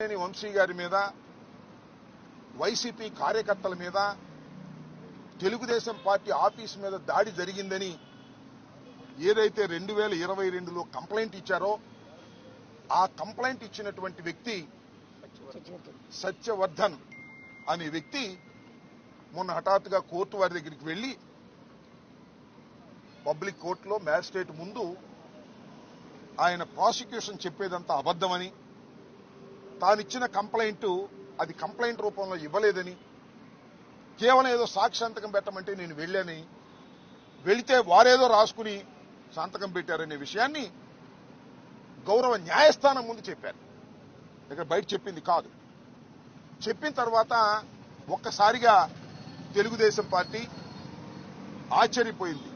కేశినేని వంశీ గారి మీద వైసీపీ కార్యకర్తల మీద తెలుగుదేశం పార్టీ ఆఫీస్ మీద దాడి జరిగిందని ఏదైతే రెండు వేల ఇరవై రెండులో కంప్లైంట్ ఇచ్చారో ఆ కంప్లైంట్ ఇచ్చినటువంటి వ్యక్తి సత్యవర్ధన్ అనే వ్యక్తి మొన్న హఠాత్తుగా కోర్టు వారి దగ్గరికి వెళ్ళి పబ్లిక్ కోర్టులో మ్యాజిస్ట్రేట్ ముందు ఆయన ప్రాసిక్యూషన్ చెప్పేదంతా అబద్ధమని తానిచ్చిన కంప్లైంట్ అది కంప్లైంట్ రూపంలో ఇవ్వలేదని కేవలం ఏదో సాక్షి సంతకం పెట్టమంటే నేను వెళ్ళాని వెళితే వారేదో రాసుకుని సంతకం పెట్టారనే విషయాన్ని గౌరవ న్యాయస్థానం ముందు చెప్పారు. ఇక్కడ బయట చెప్పింది కాదు. చెప్పిన తర్వాత ఒక్కసారిగా తెలుగుదేశం పార్టీ ఆశ్చర్యపోయింది.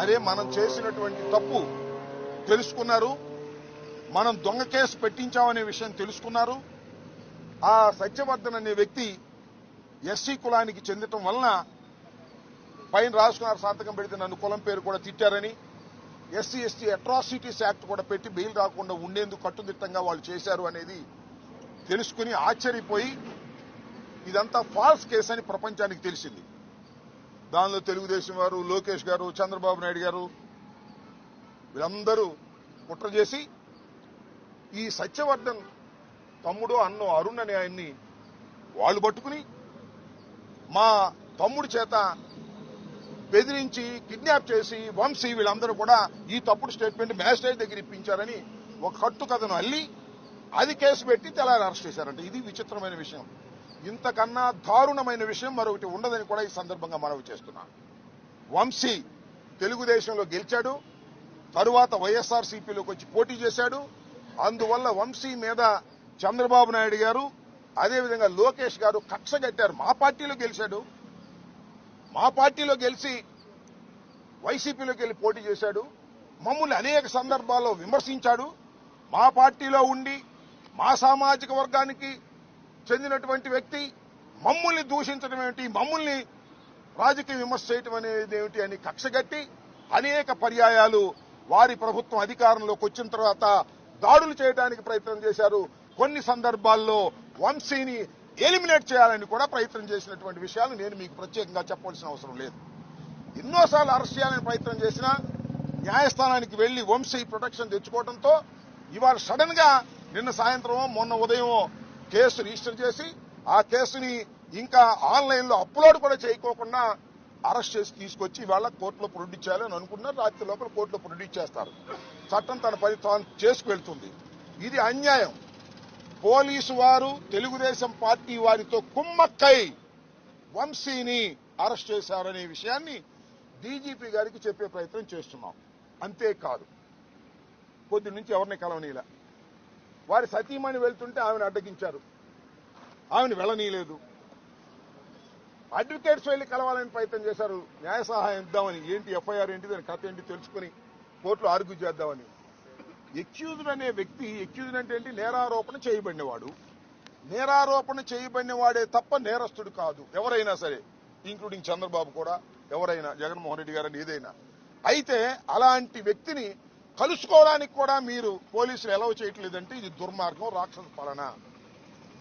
అరే మనం చేసినటువంటి తప్పు తెలుసుకున్నారు మనం దొంగ కేసు పెట్టించామనే విషయం తెలుసుకున్నారు. ఆ సత్యవర్ధన్ అనే వ్యక్తి ఎస్సీ కులానికి చెందటం వలన పైన రాసుకున్నారు సంతకం పెడితే నన్ను కులం పేరు కూడా తిట్టారని ఎస్సీ ఎస్టీ అట్రాసిటీస్ యాక్ట్ కూడా పెట్టి బెయిల్ రాకుండా ఉండేందుకు కట్టుదిట్టంగా వాళ్ళు చేశారు అనేది తెలుసుకుని ఆశ్చర్యపోయి ఇదంతా ఫాల్స్ కేసు అని ప్రపంచానికి తెలిసింది. దానిలో తెలుగుదేశం వారు లోకేష్ గారు చంద్రబాబు నాయుడు గారు వీళ్ళందరూ కుట్ర చేసి ఈ సత్యవర్ధన్ తమ్ముడు అన్నో అరుణ్ అనే ఆయన్ని వాళ్ళు పట్టుకుని మా తమ్ముడి చేత బెదిరించి కిడ్నాప్ చేసి వంశీ వీళ్ళందరూ కూడా ఈ తప్పుడు స్టేట్మెంట్ మ్యాజిస్ట్రేట్ దగ్గర ఇప్పించారని ఒక కట్టు కథను అల్లి అది కేసు పెట్టి తెల్లారి అరెస్ట్ చేశారంట. ఇది విచిత్రమైన విషయం. ఇంతకన్నా దారుణమైన విషయం మరొకటి ఉండదని కూడా ఈ సందర్భంగా మనవి చేస్తున్నాను వంశీ తెలుగుదేశంలో గెలిచాడు. తరువాత వైఎస్ఆర్ సిపిలోకి వచ్చి పోటీ చేశాడు. అందువల్ల వంశీ మీద చంద్రబాబు నాయుడు గారు అదేవిధంగా లోకేష్ గారు కక్ష కట్టారు. మా పార్టీలో గెలిచాడు. మా పార్టీలో గెలిచి వైసీపీలోకి వెళ్ళి పోటీ చేశాడు. మమ్మల్ని అనేక సందర్భాల్లో విమర్శించాడు. మా పార్టీలో ఉండి మా సామాజిక వర్గానికి చెందినటువంటి వ్యక్తి మమ్మల్ని దూషించడం ఏమిటి మమ్మల్ని రాజకీయ విమర్శ చేయటం అనేది ఏమిటి అని కక్షగట్టి అనేక పర్యాయాలు వారి ప్రభుత్వం అధికారంలోకి వచ్చిన తర్వాత దాడులు చేయడానికి ప్రయత్నం చేశారు. కొన్ని సందర్భాల్లో వంశీని ఎలిమినేట్ చేయాలని కూడా ప్రయత్నం చేసినటువంటి విషయాలు నేను మీకు ప్రత్యేకంగా చెప్పవలసిన అవసరం లేదు. ఎన్నోసార్లు అరెస్ట్ చేయాలని ప్రయత్నం చేసినా న్యాయస్థానానికి వెళ్ళి వంశీ ప్రొటెక్షన్ తెచ్చుకోవడంతో ఇవాళ సడన్గా నిన్న సాయంత్రం మొన్న ఉదయమో కేసు రిజిస్టర్ చేసి ఆ కేసుని ఇంకా ఆన్లైన్లో అప్లోడ్ కూడా చేయకోకుండా అరెస్ట్ చేసి తీసుకొచ్చి ఇవాళ కోర్టులో ప్రొడ్యూస్ చేయాలని అనుకున్నారు రాత్రి లోపల కోర్టులో ప్రొడ్యూస్ చేస్తారు చట్టం తన పని తాను చేసుకువెళ్తుంది ఇది అన్యాయం. పోలీసు వారు తెలుగుదేశం పార్టీ వారితో కుమ్మక్కై వంశీని అరెస్ట్ చేశారనే విషయాన్ని డీజీపీ గారికి చెప్పే ప్రయత్నం చేస్తున్నాం. అంతేకాదు కొద్ది నుంచి ఎవరిని కలవనీలా వారి సతీమణి వెళ్తుంటే ఆమెను అడ్డగించారు. ఆమెను వెళ్ళనీయలేదు. అడ్వకేట్స్ వెళ్ళి కలవాలని ప్రయత్నం చేశారు. న్యాయ సహాయం ఇద్దామని ఏంటి ఎఫ్ఐఆర్ ఏంటి దాని కథ ఏంటి తెలుసుకుని కోర్టులో ఆర్గ్యూ చేద్దామని. ఎక్యూజ్డ్ అనే వ్యక్తి ఎక్యూజ్డ్ అంటే ఏంటి? నేరారోపణ చేయబడినవాడు. నేరారోపణ చేయబడినవాడే తప్ప నేరస్తుడు కాదు. ఎవరైనా సరే ఇంక్లూడింగ్ చంద్రబాబు కూడా ఎవరైనా జగన్మోహన్ రెడ్డి గారని ఏదైనా. అయితే అలాంటి వ్యక్తిని కలుసుకోవడానికి కూడా మీరు పోలీసులు ఎలవ చేయట్లేదంటే ఇది దుర్మార్గం రాక్షస పాలన.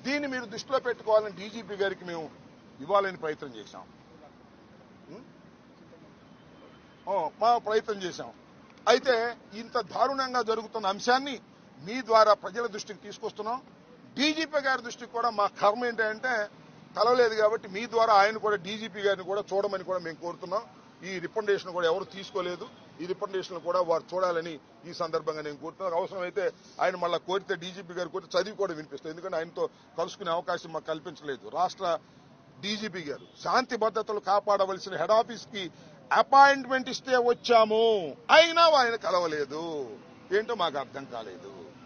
దీన్ని మీరు దృష్టిలో పెట్టుకోవాలని డీజీపీ గారికి మేము ఇవ్వాలని ప్రయత్నం చేశాం. మా ప్రయత్నం చేశాం. అయితే ఇంత దారుణంగా జరుగుతున్న అంశాన్ని మీ ద్వారా ప్రజల దృష్టికి తీసుకొస్తున్నాం. డీజీపీ గారి దృష్టికి కూడా మా కర్మ ఏంటంటే కలవలేదు కాబట్టి మీ ద్వారా ఆయన కూడా డీజీపీ గారిని కూడా చూడమని కూడా మేము కోరుతున్నాం. ఈ రికమెండేషన్ కూడా ఎవరు తీసుకోలేదు. ఈ రికమెండేషన్ కూడా వారు చూడాలని ఈ సందర్భంగా నేను కోరుతున్నాను. అవసరమైతే ఆయన మళ్ళీ కోరితే డీజీపీ గారు కోరితే చదివి కూడా వినిపిస్తుంది ఎందుకంటే ఆయనతో కలుసుకునే అవకాశం మాకు కల్పించలేదు. రాష్ట్ర డీజీపీ గారు శాంతి భద్రతలు కాపాడవలసిన హెడ్ ఆఫీస్కి అపాయింట్మెంట్ ఇస్తే వచ్చాము. అయినా ఆయన కలవలేదు. ఏంటో మాకు అర్థం కాలేదు.